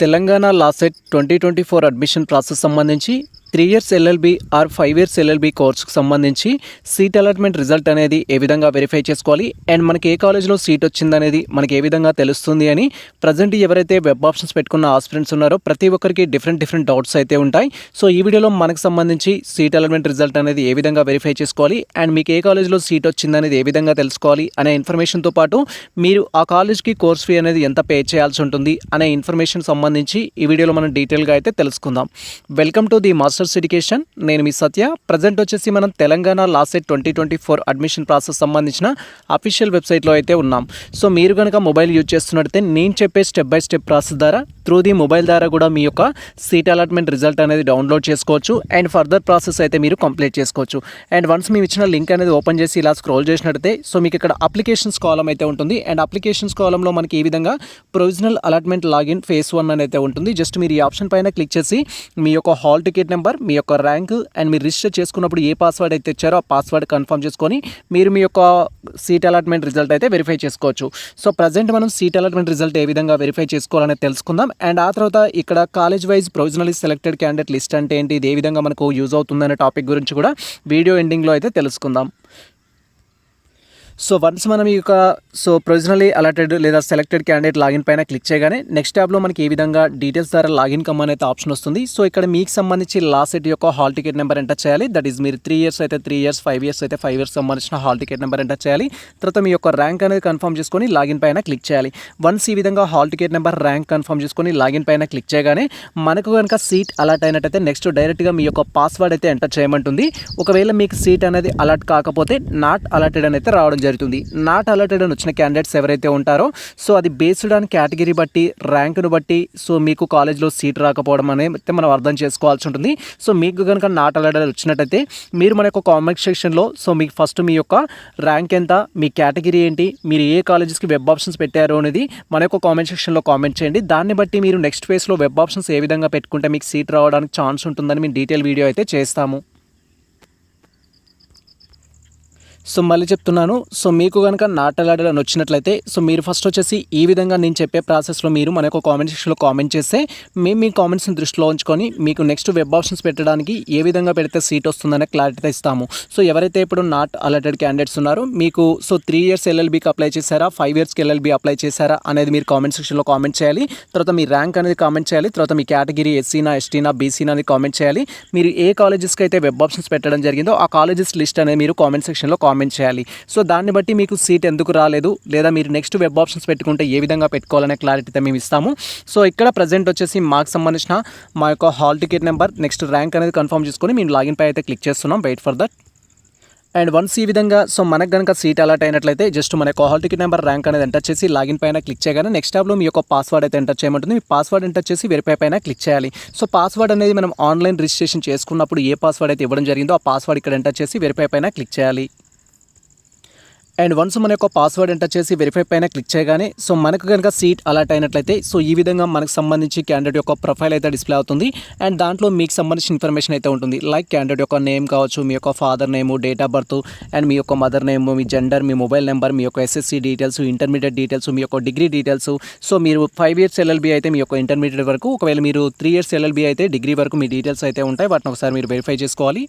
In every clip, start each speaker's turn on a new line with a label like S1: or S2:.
S1: Telangana LAWCET twenty twenty four admission process సంబంధించి three years LLB or five years LLB కోర్స్కి సంబంధించి seat allotment result అనేది ఏ విధంగా verify చేసుకోవాలి? And మనకి ఏ కాలేజ్లో సీట్ వచ్చిందనేది మనకి ఏ విధంగా తెలుస్తుంది అని ప్రజెంట్ ఎవరైతే వెబ్ ఆప్షన్స్ పెట్టుకున్న ఆస్పిరెంట్స్ ఉన్నారో ప్రతి ఒక్కరికి డిఫరెంట్ డిఫరెంట్ డౌట్స్ అయితే ఉంటాయి. సో ఈ వీడియోలో మనకు సంబంధించి సీట్ అలాట్మెంట్ రిజల్ట్ అనేది ఏ విధంగా వెరిఫై చేసుకోవాలి? అండ్ మీకు ఏ కాలేజ్లో సీట్ వచ్చిందనేది ఏ విధంగా తెలుసుకోవాలి? అనే ఇన్ఫర్మేషన్తో పాటు మీరు ఆ కాలేజ్కి కోర్స్ ఫీ అనేది ఎంత పే చేయాల్సి ఉంటుంది? అనే ఇన్ఫర్మేషన్ సంబంధించి ఈ వీడియోలో మనం డీటెయిల్గా అయితే తెలుసుకుందాం. Welcome to the master masters education. నేను మీ సత్య. ప్రజెంట్ వచ్చేసి మనం Telangana LAWCET twenty twenty four admission process సంబంధించిన అఫీషియల్ వెబ్సైట్లో అయితే ఉన్నాం. సో మీరు కనుక మొబైల్ యూజ్ చేస్తున్నట్టయితే నేను చెప్పే స్టెప్ బై స్టెప్ ప్రాసెస్ ద్వారా త్రూ ది మొబైల్ ద్వారా కూడా మీ యొక్క సీట్ అలాట్మెంట్ రిజల్ట్ అనేది డౌన్లోడ్ చేసుకోవచ్చు. అండ్ ఫర్దర్ ప్రాసెస్ అయితే మీరు కంప్లీట్ చేసుకోవచ్చు. అండ్ వన్స్ మేము ఇచ్చిన లింక్ అనేది ఓపెన్ చేసి ఇలా స్క్రోల్ చేసినట్టయితే సో మీకు ఇక్కడ అప్లికేషన్స్ కాలం అయితే ఉంటుంది. అండ్ అప్లికేషన్స్ కాలంలో మనకి ఈ విధంగా provisional allotment login phase one అని అయితే ఉంటుంది. జస్ట్ మీరు ఈ ఆప్షన్ పైన క్లిక్ చేసి మీ యొక్క హాల్ టికెట్ నెంబర్ మీ యొక్క ర్యాంక్ అండ్ మీరు రిజిస్టర్ చేసుకున్నప్పుడు ఏ పాస్వర్డ్ అయితే ఇచ్చారో ఆ పాస్వర్డ్ కన్ఫర్మ్ చేసుకొని మీరు మీ యొక్క సీట్ అలాట్మెంట్ రిజల్ట్ అయితే వెరిఫై చేసుకోవచ్చు. సో ప్రజెంట్ మనం సీట్ అలాట్మెంట్ రిజల్ట్ ఏ విధంగా వెరిఫై చేసుకోవాలనేది తెలుసుకుందాం. అండ్ ఆ తర్వాత ఇక్కడ college wise provisionally selected candidate list అంటే ఏంటి ఇది ఏ విధంగా మనకు యూజ్ అవుతుందనే టాపిక్ గురించి కూడా వీడియో ఎండింగ్లో అయితే తెలుసుకుందాం. సో వన్స్ మనం ఈ యొక్క సో ప్రొవిజనలీ అలాటెడ్ లేదా సెలెక్టెడ్ క్యాండిడేట్ లాగిన్ పైన క్లిక్ చేయగానే నెక్స్ట్ ట్యాబ్లో మనకి ఏ విధంగా డీటెయిల్స్ ద్వారా లాగిన్ కమ్మని అయితే ఆప్షన్ వస్తుంది. సో ఇక్కడ మీకు సంబంధించి లాస్ట్ సెట్ యొక్క హాల్ టికెట్ నెంబర్ ఎంటర్ చేయాలి. దట్ ఈస్ మీరు త్రీ ఇయర్స్ అయితే త్రీ ఇయర్స్ ఫైవ్ ఇయర్స్ అయితే ఫైవ్ ఇయర్స్ సంబంధించిన హాల్ టికెట్ నెంబర్ ఎంటర్ చేయాలి. తర్వాత మీ యొక్క ర్యాంక్ అనేది కన్ఫర్మ్ చేసుకొని లాగిన్ పైన క్లిక్ చేయాలి. వన్స్ ఈ విధంగా hall ticket number rank confirm చేసుకొని లాగిన్ పైన క్లిక్ చేయగానే మనకు కనుక సీట్ అలాట్ అయినట్టయితే నెక్స్ట్ డైరెక్ట్గా మీ యొక్క పాస్వర్డ్ అయితే ఎంటర్ చేయమంటుంది. ఒకవేళ మీకు సీట్ అనేది అలర్ట్ కాకపోతే నాట్ అలాటెడ్ అని అయితే రావడం జరుగుతుంది. నాట్ అలర్టెడ్ అని వచ్చిన క్యాండిడేట్స్ ఎవరైతే ఉంటారో సో అది బేస్డ్ ఆన్ కేటగిరీ బట్టి ర్యాంకును బట్టి సో మీకు కాలేజ్లో సీట్ రాకపోవడం అనేది మనం అర్థం చేసుకోవాల్సి ఉంటుంది. సో మీకు కనుక నాట్ అలాటెడ్ వచ్చినట్టయితే మీరు మన యొక్క కామెంట్ సెక్షన్లో సో మీకు ఫస్ట్ మీ యొక్క ర్యాంక్ ఎంత మీ కేటగిరీ ఏంటి మీరు ఏ కాలేజెస్కి వెబ్ ఆప్షన్స్ పెట్టారు అనేది మన యొక్క కామెంట్ సెక్షన్లో కామెంట్ చేయండి. దాన్ని బట్టి మీరు నెక్స్ట్ ఫేస్లో వెబ్ ఆప్షన్స్ ఏ విధంగా పెట్టుకుంటే మీకు సీట్ రావడానికి ఛాన్స్ ఉంటుందని మేము డీటెయిల్ వీడియో అయితే చేస్తాము. సో మళ్ళీ చెప్తున్నాను. సో మీకు కనుక నాటలాడాలని వచ్చినట్లయితే సో మీరు ఫస్ట్ వచ్చేసి ఈ విధంగా నేను చెప్పే ప్రాసెస్లో మీరు మన యొక్క కామెంట్ సెక్షన్లో కామెంట్ చేస్తే మేము మీ కామెంట్స్ని దృష్టిలో ఉంచుకొని మీకు నెక్స్ట్ వెబ్ ఆప్షన్స్ పెట్టడానికి ఏ విధంగా పెడితే సీట్ వస్తుందనే క్లారిటీ ఇస్తాము. సో ఎవరైతే ఇప్పుడు నాట్ అలర్టెడ్ క్యాండిడేట్స్ ఉన్నారో మీకు సో త్రీ ఇయర్స్ ఎల్ఎల్బీకి అప్లై చేశారా ఫైవ్ ఇయర్స్కి ఎల్ఎల్బీ అప్లై చేశారా అనేది మీరు కామెంట్ సెక్షన్లో కామెంట్ చేయాలి. తర్వాత మీ ర్యాంక్ అనేది కామెంట్ చేయాలి. తర్వాత మీ కేటగిరీ ఎస్సీనా ఎస్టీనా బీసీనా అనేది కామెంట్ చేయాలి. మీరు ఏ కాలేజెస్కి అయితే వెబ్ ఆప్షన్స్ పెట్టడం జరిగిందో ఆ కాలేజెస్ లిస్ట్ అనేది మీరు కామెంట్ సెక్షన్లో కామెంట్ చేయాలి. సో దాన్ని బట్టి మీకు సీట్ ఎందుకు రాలేదు? లేదా మీరు నెక్స్ట్ వెబ్ ఆప్షన్స్ పెట్టుకుంటే ఏ విధంగా పెట్టుకోవాలనే క్లారిటీ మేము ఇస్తాము. సో ఇక్కడ ప్రజెంట్ వచ్చేసి మాకు సంబంధించిన మా యొక్క hall ticket number next rank అనేది కన్ఫర్మ్ చేసుకొని మేము లాగిన్ పై అయితే క్లిక్ చేస్తున్నాం. Wait for that and once ఈ విధంగా సో మనకు కనుక సీట్ అలాట్ అయినట్లయితే జస్ట్ మన యొక్క హాల్ టికెట్ నెంబర్ ర్యాంక్ అనేది ఎంటర్ చేసి లాగిన్ పైన క్లిక్ చేయగానే నెక్స్ట్ ట్యాబ్లో మీ యొక్క పాస్వర్డ్ అయితే ఎంటర్ చేయమంటుంది. మీ పాస్వర్డ్ ఎంటర్ చేసి వెరిఫై పైన క్లిక్ చేయాలి. సో పాస్వర్డ్ అనేది మనం ఆన్లైన్ రిజిస్ట్రేషన్ చేసుకున్నప్పుడు ఏ పాస్వర్డ్ అయితే ఇవ్వడం జరిగిందో ఆ పాస్వర్డ్ ఇక్కడ ఎంటర్ చేసి వెరిఫై పైన క్లిక్ చేయాలి. అండ్ వన్స్ మన యొక్క పాస్వర్డ్ ఎంటర్ చేసి వెరిఫై పైన క్లిక్ చేయగానే సో మనకు కనుక సీట్ అలాట్ అయినట్లయితే సో ఈ విధంగా మనకు సంబంధించి క్యాండిడేట్ యొక్క ప్రొఫైల్ అయితే డిస్ప్లే అవుతుంది. అండ్ దాంట్లో మీకు సంబంధించిన ఇన్ఫర్మేషన్ అయితే ఉంటుంది. లైక్ క్యాండిడేట్ యొక్క నేమ్ కావచ్చు మీ యొక్క father name date of birth and మీ యొక్క మదర్ నేమ్ మీ జెండర్ మీ మొబైల్ నెంబర్ మీ యొక్క ఎస్ఎస్సీ డీటెయిల్స్ ఇంటర్మీడియట్ డీటెయిల్స్ మీ యొక్క డిగ్రీ డీటెయిల్స్ సో మీరు ఫైవ్ ఇయర్స్ ఎల్ఎల్బీ అయితే మీ యొక్క ఇంటర్మీడియట్ వరకు ఒకవేళ మీరు త్రీ ఇయర్స్ ఎల్ఎల్బీ అయితే డిగ్రీ వరకు మీ డీటెయిల్స్ అయితే ఉంటాయి. వాటిని ఒకసారి మీరు వెరిఫై చేసుకోవాలి.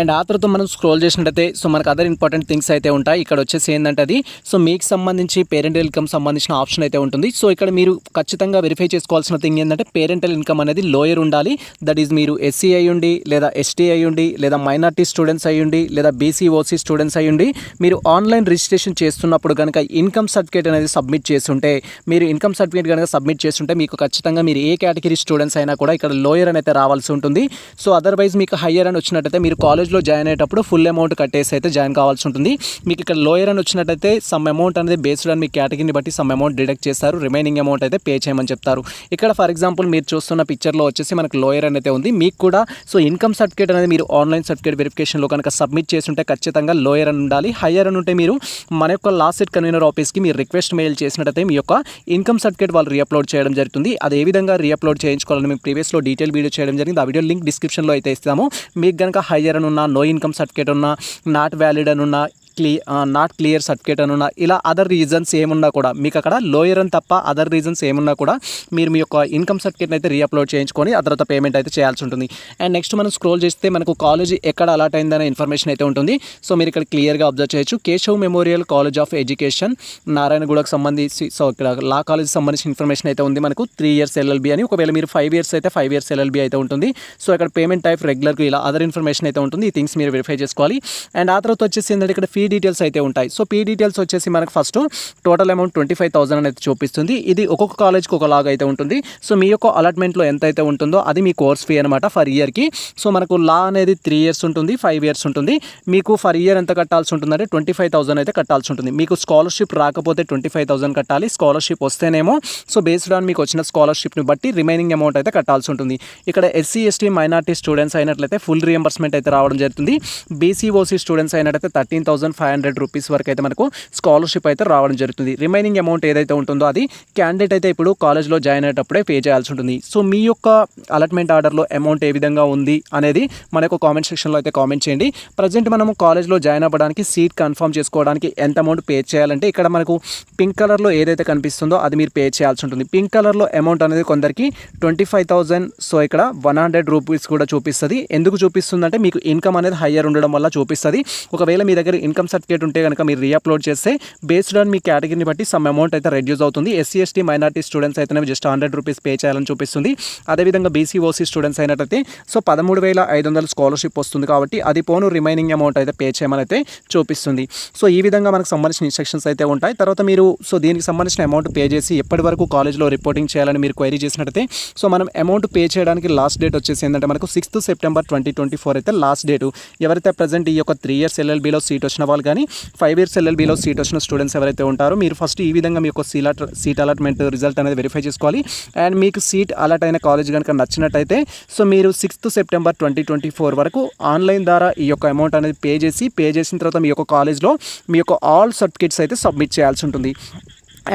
S1: అండ్ ఆ తర్వాత మనం స్క్రోల్ చేసినట్టయితే సో మనకు అదర్ ఇంపార్టెంట్ థింగ్స్ అయితే ఉంటాయి. ఇక్కడ వచ్చేసి ఏంటంటే అది సో మీకు సంబంధించి పేరెంటల్ ఇన్కమ్ సంబంధించిన ఆప్షన్ అయితే ఉంటుంది. సో ఇక్కడ మీరు ఖచ్చితంగా వెరిఫై చేసుకోవాల్సిన థింగ్ ఏంటంటే పేరెంటల్ ఇన్కమ్ అనేది లోయర్ ఉండాలి. దట్ ఈజ్ మీరు ఎస్సీ అయ్యుండి లేదా ఎస్టీ అయ్యుండి లేదా మైనార్టీ స్టూడెంట్స్ అయ్యుండి లేదా బీసీ ఓసీ స్టూడెంట్స్ అయ్యుండి మీరు ఆన్లైన్ రిజిస్ట్రేషన్ చేస్తున్నప్పుడు కనుక ఇన్కమ్ సర్టిఫికేట్ అనేది సబ్మిట్ చేస్తుంటే మీరు ఇన్కమ్ సర్టిఫికేట్ కనుక సబ్మిట్ చేస్తుంటే మీకు ఖచ్చితంగా మీరు ఏ కేటగిరీ స్టూడెంట్స్ అయినా కూడా ఇక్కడ లోయర్ అని అయితే రావాల్సి ఉంటుంది. సో అదర్వైజ్ మీకు హయ్యర్ అని వచ్చినట్టయితే మీరు కాలేజ్లో జాయిన్ అయ్యేటప్పుడు ఫుల్ అమౌంట్ కట్టేసి అయితే జాయిన్ కావాల్సి ఉంటుంది. మీకు ఇక్కడ లోయర్ అని వచ్చినట్టయితే సమ్ అమౌంట్ అనేది బేస్డ్ అని మీ కేటగిరీని బట్టి సమ్ అమౌంట్ డిడక్ట్ చేస్తారు. రిమైనింగ్ అమౌంట్ అయితే పే చేయమని చెప్తారు. ఇక్కడ ఫర్ ఎగ్జాంపుల్ మీరు చూస్తున్న పిక్చర్లో వచ్చేసి మనకు లోయర్ అనేది ఉంది. మీకు కూడా సో ఇన్కమ్ సర్టిఫికేట్ అనేది మీరు ఆన్లైన్ సర్టిఫికేట్ వెరిఫికేషన్లో కనుక సబ్మిట్ చేసి ఉంటే ఖచ్చితంగా లోయర్ అని ఉండాలి. హయ్యర్ అని ఉంటే మీరు మన యొక్క లాస్ట్ సెట్ కన్వీనర్ ఆఫీస్కి మీరు రిక్వెస్ట్ మెయిల్ చేసినట్టయితే మీ యొక్క ఇన్కమ్ సర్టిఫికేట్ వాళ్ళు రీఅప్లోడ్ చేయడం జరుగుతుంది. అది ఏ విధంగా రీఅప్లోడ్ చేయించుకోవాలని మేము ప్రీవియస్లో డీటెయిల్ వీడియో చేయడం జరిగింది. ఆ వీడియో లింక్ డిస్క్రిప్షన్లో అయితే ఇస్తాము. మీకు కనుక హయ్యర్ అని ఉన్నా నో ఇన్కమ్ సర్టిఫికేట్ ఉన్నా నాట్ వ్యాలిడ్ అని ఉన్న క్లీ నాట్ క్లియర్ సర్టిఫికేట్ అని ఉన్నా ఇలా అదర్ రీజన్స్ ఏమున్నా కూడా మీకు అక్కడ లోయర్ అని తప్ప అదర్ రీజన్స్ ఏమున్నా కూడా మీరు మీ యొక్క ఇన్కమ్ సర్టిఫికేట్ అయితే రీఅప్లోడ్ చేయించుకొని ఆ తర్వాత పేమెంట్ అయితే చేయాల్సి ఉంటుంది. అండ్ నెక్స్ట్ మనం స్క్రోల్ చేస్తే మనకు కాలేజీ ఎక్కడ అలాట్ అయిందనే ఇన్ఫర్మేషన్ అయితే ఉంటుంది. సో మీరు ఇక్కడ క్లియర్గా అబ్జర్వ్ చేయొచ్చు. Keshav memorial college of education నారాయణగూడకు సంబంధించి సో ఇక్కడ లా కాలేజ్ సంబంధించిన ఇన్ఫర్మేషన్ అయితే ఉంది మనకు. త్రీ ఇయర్స్ ఎల్ఎల్బి అని ఒకవేళ మీరు ఫైవ్ ఇయర్స్ అయితే ఫైవ్ ఇయర్స్ ఎల్ఎల్బి అయితే ఉంటుంది. సో ఇక్కడ పేమెంట్ టైప్ రెగ్యులర్గా ఇలా అదర్ ఇన్ఫర్మేషన్ అయితే ఉంటుంది. ఈ థింగ్స్ మీరు వెరిఫై చేసుకోవాలి. అండ్ ఆ తర్వాత వచ్చేసి ఏంటంటే ఇక్కడ ఫీ పీ డీటెయిల్స్ అయితే ఉంటాయి. సో పీ డీటెయిల్స్ వచ్చేసి మనకు first total amount twenty five thousand అనేది చూపిస్తుంది. ఇది ఒక్కొక్క కాలేజ్కి ఒకలాగా అయితే ఉంటుంది. సో మీ యొక్క అలాట్మెంట్లో ఎంత అయితే ఉంటుందో అది మీ కోర్స్ ఫీ అనమాట ఫర్ ఇయర్కి సో మనకు లా అనేది త్రీ ఇయర్స్ ఉంటుంది ఫైవ్ ఇయర్స్ ఉంటుంది. మీకు ఫర్ ఇయర్ ఎంత కట్టాల్సి ఉంటుందంటే ట్వంటీ ఫైవ్ థౌసండ్ అయితే కట్టాల్సి ఉంటుంది. మీకు స్కాలర్షిప్ రాకపోతే ట్వంటీ ఫైవ్ థౌసండ్ కట్టాలి. స్కాలర్షిప్ వస్తేనేమో సో బేస్డ్ ఆన్ మీకు వచ్చిన స్కాలర్షిప్ని బట్టి రిమైనింగ్ అమౌంట్ అయితే కట్టాల్సి ఉంటుంది. ఇక్కడ ఎస్సీ ఎస్టీ మైనార్టీ స్టూడెంట్స్ అయినట్లయితే ఫుల్ రియంబర్స్మెంట్ అయితే రావడం జరుగుతుంది. బీసీఓసీ స్టూడెంట్స్ అయినట్లయితే thirteen thousand five hundred rupees వరకు అయితే మనకు స్కాలర్షిప్ అయితే రావడం జరుగుతుంది. రిమైనింగ్ అమౌంట్ ఏదైతే ఉంటుందో అది క్యాండిడేట్ అయితే ఇప్పుడు కాలేజ్లో జాయిన్ అయ్యేటప్పుడే పే చేయాల్సి ఉంటుంది. సో మీ యొక్క అలాట్మెంట్ ఆర్డర్లో అమౌంట్ ఏ విధంగా ఉంది అనేది మనకు కామెంట్ సెక్షన్లో అయితే కామెంట్ చేయండి. ప్రజెంట్ మనము కాలేజ్లో జాయిన్ అవ్వడానికి సీట్ కన్ఫర్మ్ చేసుకోవడానికి ఎంత అమౌంట్ పే చేయాలంటే ఇక్కడ మనకు పింక్ కలర్లో ఏదైతే కనిపిస్తుందో అది మీరు పే చేయాల్సి ఉంటుంది. పింక్ కలర్లో అమౌంట్ అనేది కొందరికి ట్వంటీ ఫైవ్ థౌజండ్ సో ఇక్కడ వన్ హండ్రెడ్ రూపీస్ కూడా చూపిస్తుంది. ఎందుకు చూపిస్తుందంటే మీకు ఇన్కమ్ అనేది హయ్యర్ ఉండడం వల్ల చూపిస్తుంది. ఒకవేళ మీ దగ్గర ఇన్కమ్ సర్టిఫికేట్ ఉంటే కనుక మీరు రీఅప్లోడ్ చేస్తే బేస్డ్ ఆన్ మీ కేటగిరీని బట్టి సమ్ అమౌంట్ అయితే రెడ్యూస్ అవుతుంది. ఎస్సీ ఎస్టీ మైనార్టీ స్టూడెంట్స్ అయితేనే జస్ట్ హండ్రెడ్ రూపీస్ పే చేయాలని చూపిస్తుంది. అదేవిధంగా బీసీ ఓసీ స్టూడెంట్స్ అయినట్టయితే సో పదమూడు వేల ఐదు వందల స్కాలర్షిప్ వస్తుంది కాబట్టి అది పోను రిమైనింగ్ అమౌంట్ అయితే పే చేయమని అయితే చూపిస్తుంది. సో ఈ విధంగా మనకు సంబంధించిన ఇన్స్ట్రక్షన్స్ అయితే ఉంటాయి. తర్వాత మీరు సో దీనికి సంబంధించిన అమౌంట్ పే చేసి ఎప్పటి వరకు కాలేజ్లో రిపోర్టింగ్ చేయాలని మీరు క్వైరీ చేసినట్టయితే సో మనం అమౌంట్ పే చేయడానికి లాస్ట్ డేట్ వచ్చేసి ఏంటంటే మనకు sixth September twenty twenty four అయితే లాస్ట్ డేటు ఎవరైతే ప్రజెంట్ ఈ యొక్క త్రీ ఇయర్స్ ఎల్ఎల్బీలో సీట్ వచ్చిన వాళ్ళు కానీ ఫైవ్ ఇయర్స్ ఎల్ఎల్బీలో సీట్ వచ్చిన స్టూడెంట్స్ ఎవరైతే ఉంటారో మీరు ఫస్ట్ ఈ విధంగా మీ యొక్క సీట్ సీట్ అలాట్మెంట్ రిజల్ట్ అనేది వెరిఫై చేసుకోవాలి. అండ్ మీకు సీట్ అలాట్ అయిన కాలేజ్ కనుక నచ్చినట్టయితే సో మీరు sixth September twenty twenty four వరకు ఆన్లైన్ ద్వారా ఈ యొక్క అమౌంట్ అనేది పే చేసి పే చేసిన తర్వాత మీ యొక్క కాలేజ్లో మీ యొక్క ఆల్ సర్టిఫికేట్స్ అయితే సబ్మిట్ చేయాల్సి ఉంటుంది.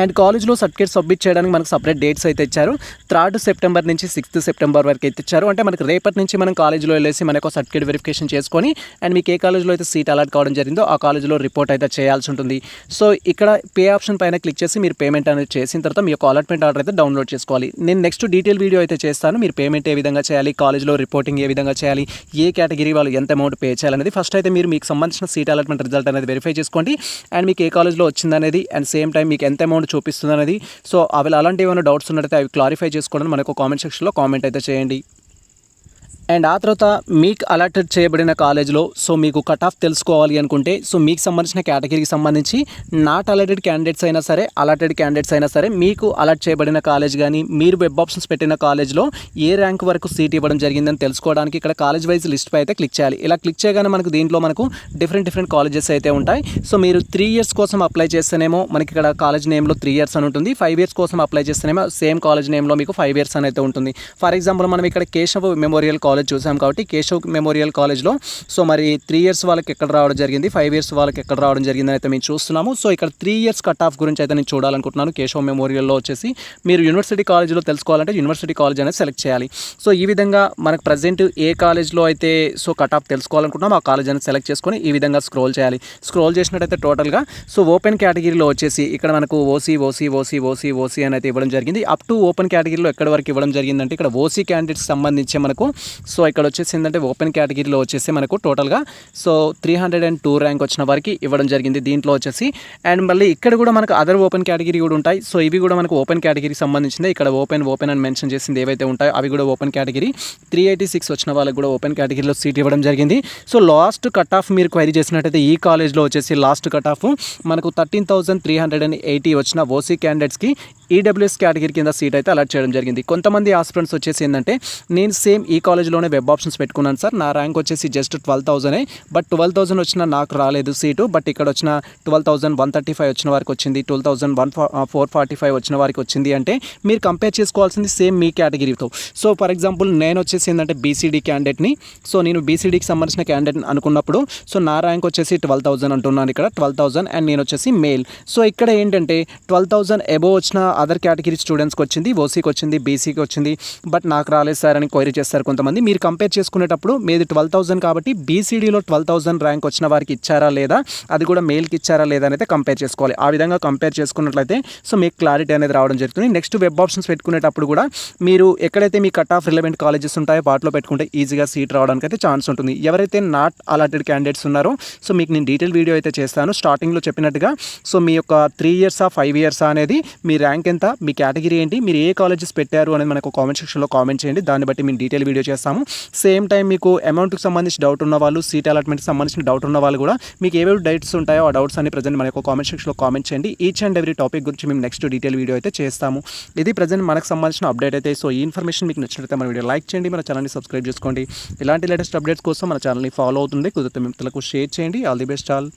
S1: అండ్ కాలేజ్లో సర్టిఫికేట్ సబ్మిట్ చేయడానికి మనకు సపరేట్ డేట్స్ అయితే ఇచ్చారు. థర్డ్ సెప్టెంబర్ నుంచి సిక్స్త్ సెప్టెంబర్ వరకు అయితే ఇచ్చారు. అంటే మనకి రేపటి నుంచి మనం కాలేజ్లో వెళ్ళేసి మనకు సర్టిఫికేట్ వెరిఫికేషన్ చేసుకొని అండ్ మీకు ఏ కాలేజ్లో అయితే సీట్ అలాట్ కావడం జరిగిందో ఆ కాలేజ్లో రిపోర్ట్ అయితే చేయాల్సి ఉంటుంది. సో ఇక్కడ పే ఆప్షన్ పైన క్లిక్ చేసి మీరు పేమెంట్ అనేది చేసిన తర్వాత మీ యొక్క అలాట్మెంట్ ఆర్డర్ అయితే డౌన్లోడ్ చేసుకోవాలి. నేను నెక్స్ట్ డీటెయిల్ వీడియో అయితే చేస్తాను. మీరు పేమెంట్ ఏ విధంగా చేయాలి కాలేజ్లో రిపోర్టింగ్ ఏ విధంగా చేయాలి ఏ కేటగిరీ వాళ్ళు ఎంత అమౌంట్ పే చేయాలనేది ఫస్ట్ అయితే మీరు మీకు సంబంధించిన సీట్ అలాట్మెంట్ రిజల్ట్ అనేది వెరిఫై చేసుకోండి. అండ్ మీకు ఏ కాలేజ్లో వచ్చిందనేది అండ్ సేమ్ టైం మీకు ఎంత అమౌంట్ చూపిస్తుంది అనేది సో అవి అలాంటి ఏమైనా డౌట్స్ ఉన్నట్టయితే అవి క్లారిఫై చేసుకోవడానికి మనకు కామెంట్ సెక్షన్లో కామెంట్ అయితే చేయండి. అండ్ ఆ తర్వాత మీకు అలాటెడ్ చేయబడిన కాలేజ్లో సో మీకు కట్ ఆఫ్ తెలుసుకోవాలి అనుకుంటే సో మీకు సంబంధించిన కేటగిరీకి సంబంధించి నాట్ అలాటెడ్ క్యాండిడేట్స్ అయినా సరే అలాటెడ్ క్యాండిడేట్స్ అయినా సరే మీకు అలాట్ చేయబడిన కాలేజ్ కానీ మీరు వెబ్ ఆప్షన్స్ పెట్టిన కాలేజ్లో ఏ ర్యాంక్ వరకు సీట్ ఇవ్వడం జరిగిందని తెలుసుకోవడానికి ఇక్కడ కాలేజ్ వైజ్ లిస్ట్ పై అయితే క్లిక్ చేయాలి. ఇలా క్లిక్ చేయగానే మనకు దీంట్లో మనకు డిఫరెంట్ డిఫరెంట్ కాలేజెస్ అయితే ఉంటాయి. సో మీరు త్రీ ఇయర్స్ కోసం అప్లై చేస్తేనేమో మనకి ఇక్కడ కాలేజ్ నేమ్లో త్రీ ఇయర్స్ అని ఉంటుంది. ఫైవ్ ఇయర్స్ కోసం అప్లై చేస్తేనేమో సేమ్ కాలేజ్ నేమ్లో మీకు ఫైవ్ ఇయర్స్ అని అయితే ఉంటుంది. ఫర్ ఎగ్జాంపుల్ మనం ఇక్కడ కేశవ్ మెమోరియల్ కాలేజ్ చూసాం కాబట్టి కేశవ్ మెమోరియల్ కాలేజ్లో సో మరి త్రీ ఇయర్స్ వాళ్ళకి ఎక్కడ రావడం జరిగింది? ఫైవ్ ఇయర్స్ వాళ్ళకి ఎక్కడ రావడం జరిగింది అయితే మేము చూస్తున్నాము. సో ఇక్కడ త్రీ ఇయర్స్ కట్ ఆఫ్ గురించి అయితే నేను చూడాలనుకుంటున్నాను. కేశవ్ మెమోరియల్లో వచ్చేసి మీరు యూనివర్సిటీ కాలేజ్లో తెలుసుకోవాలంటే యూనివర్సిటీ కాలేజ్ అనేది సెలెక్ట్ చేయాలి. సో ఈ విధంగా మనకు ప్రజెంట్ ఏ కాలేజ్లో అయితే సో కట్ ఆఫ్ తెలుసుకోవాలనుకుంటున్నాం ఆ కాలేజ్ అనేది సెలెక్ట్ చేసుకొని ఈ విధంగా స్క్రోల్ చేయాలి. స్క్రోల్ చేసినట్టయితే టోటల్గా సో ఓపెన్ కేటగిరీలో వచ్చేసి ఇక్కడ మనకు OC OC OC OC OC అని అయితే ఇవ్వడం జరిగింది. అప్ టు ఓపెన్ కేటగిరీలో ఎక్కడి వరకు ఇవ్వడం జరిగిందంటే ఇక్కడ ఓసీ క్యాండిడేట్స్ సంబంధించి మనకు సో ఇక్కడ వచ్చేసి ఏంటంటే ఓపెన్ కేటగిరీలో వచ్చేసి మనకు టోటల్గా so three hundred and two rank వచ్చిన వారికి ఇవ్వడం జరిగింది దీంట్లో వచ్చేసి. అండ్ మళ్ళీ ఇక్కడ కూడా మనకు అదర్ ఓపెన్ కేటగిరీ కూడా ఉంటాయి. సో ఇవి కూడా మనకు ఓపెన్ కేటగిరీకి సంబంధించింది. ఇక్కడ ఓపెన్ ఓపెన్ అని మెన్షన్ చేసింది ఏవైతే ఉంటాయో అవి కూడా open category. Three eighty six వచ్చిన వాళ్ళకి కూడా ఓపెన్ కేటగిరీలో సీట్ ఇవ్వడం జరిగింది. సో లాస్ట్ కట్ ఆఫ్ మీరు క్వైరీ చేసినట్టయితే ఈ కాలేజ్లో వచ్చేసి లాస్ట్ కట్ ఆఫ్ మనకు thirteen thousand three hundred and eighty వచ్చిన ఓసీ క్యాండిడేట్స్కి ఈడబ్ల్యూఎస్ కేటగిరీ కింద సీట్ అయితే అలాట్ చేయడం జరిగింది. కొంతమంది ఆస్పిరెంట్స్ వచ్చేసి ఏంటంటే నేను సేమ్ ఈ కాలేజ్లోనే వెబ్ ఆప్షన్స్ పెట్టుకున్నాను సార్. నా ర్యాంక్ వచ్చేసి జస్ట్ ట్వెల్వ్ థౌసండే బట్ ట్వెల్వ్ థౌసండ్ వచ్చిన నాకు రాలేదు సీటు బట్ ఇక్కడ వచ్చిన twelve thousand one thirty five వచ్చిన వారికి వచ్చింది. Twelve thousand one four forty five వచ్చిన వారికి వచ్చింది అంటే మీరు కంపేర్ చేసుకోవాల్సింది సేమ్ మీ కేటగిరీతో సో ఫర్ ఎగ్జాంపుల్ నేను వచ్చేసి ఏంటంటే బీసీడీ క్యాండిడేట్ని సో నేను బీసీడీకి సంబంధించిన క్యాండిడేట్ అనుకున్నప్పుడు సో నా ర్యాంక్ వచ్చేసి ట్వెల్వ్ థౌసండ్ అంటున్నాను ఇక్కడ. ట్వెల్వ్ థౌసండ్ అండ్ నేను వచ్చేసి మేల్ సో ఇక్కడ ఏంటంటే ట్వెల్వ్ థౌసండ్ అబోవ్ వచ్చిన అదర్ కేటగిరీ స్టూడెంట్స్కి వచ్చింది ఓసీకి వచ్చింది బీసీకి వచ్చింది బట్ నాకు రాలేదు సార్ అని క్వైరీ చేస్తారు కొంతమంది. మీరు కంపేర్ చేసుకునేటప్పుడు మీది ట్వెల్వ్ థౌసండ్ కాబట్టి బీసీడీలో ట్వెల్వ్ థౌసండ్ ర్యాంక్ వచ్చిన వారికి ఇచ్చారా లేదా అది కూడా మెయిల్కి ఇచ్చారా లేదా అనేది కంపేర్ చేసుకోవాలి. ఆ విధంగా కంపేర్ చేసుకున్నట్లయితే సో మీకు క్లారిటీ అనేది రావడం జరుగుతుంది. నెక్స్ట్ వెబ్ ఆప్షన్స్ పెట్టుకునేటప్పుడు కూడా మీరు ఎక్కడైతే మీ కట్ ఆఫ్ రిలవెంట్ కాలేజెస్ ఉంటాయో వాటిలో పెట్టుకుంటే ఈజీగా సీట్ రావడానికి అయితే ఛాన్స్ ఉంటుంది. ఎవరైతే నాట్ అలాటెడ్ క్యాండిడేట్స్ ఉన్నారో సో మీకు నేను డీటెయిల్ వీడియో అయితే చేస్తాను. స్టార్టింగ్లో చెప్పినట్టుగా సో మీ యొక్క త్రీ ఇయర్సా ఫైవ్ ఇయర్సా అనేది మీ ర్యాంక్ ఎంత మీ కేటగిరీ ఏంటి? మీరు ఏ కాలేజెస్ పెట్టారు అనేది మనకు కామెంట్ సెక్షన్లో కామెంట్ చేయండి. దాన్ని బట్టి మేము డీటెయిల్ వీడియో చేస్తాము. సేమ్ టైం మీకు అమౌంట్కి సంబంధించి డౌట్ ఉన్న వాళ్ళు సీట్ అలాట్మెంట్కి సంబంధించిన డౌట్ ఉన్న వాళ్ళు కూడా మీకు ఏవేవి డైట్స్ ఉంటాయో ఆ డౌట్స్ అన్ని ప్రజెంట్ మన యొక్క కామెంట్ సెక్షన్లో కామెంట్ చేయండి. ఈచ్ అండ్ ఎవ్రీ టాపిక్ గురించి మేము నెక్స్ట్ డీటెయిల్ వీడియో అయితే చేస్తాము. ఇది ప్రజెంట్ మనకు సంబంధించిన అప్డేట్ అయితే. సో ఈ ఇన్ఫర్మేషన్ మీకు నచ్చినట్లయితే మన వీడియో లైక్ చేయండి. మన ఛానల్ని సబ్స్క్రైబ్ చేసుకోండి. ఇలాంటి లేటెస్ట్ అప్డేట్స్ కోసం మన ఛానల్ని ఫాలో అవుతుంది. కుదిరితే మిత్రులకు షేర్ చేయండి. All the best all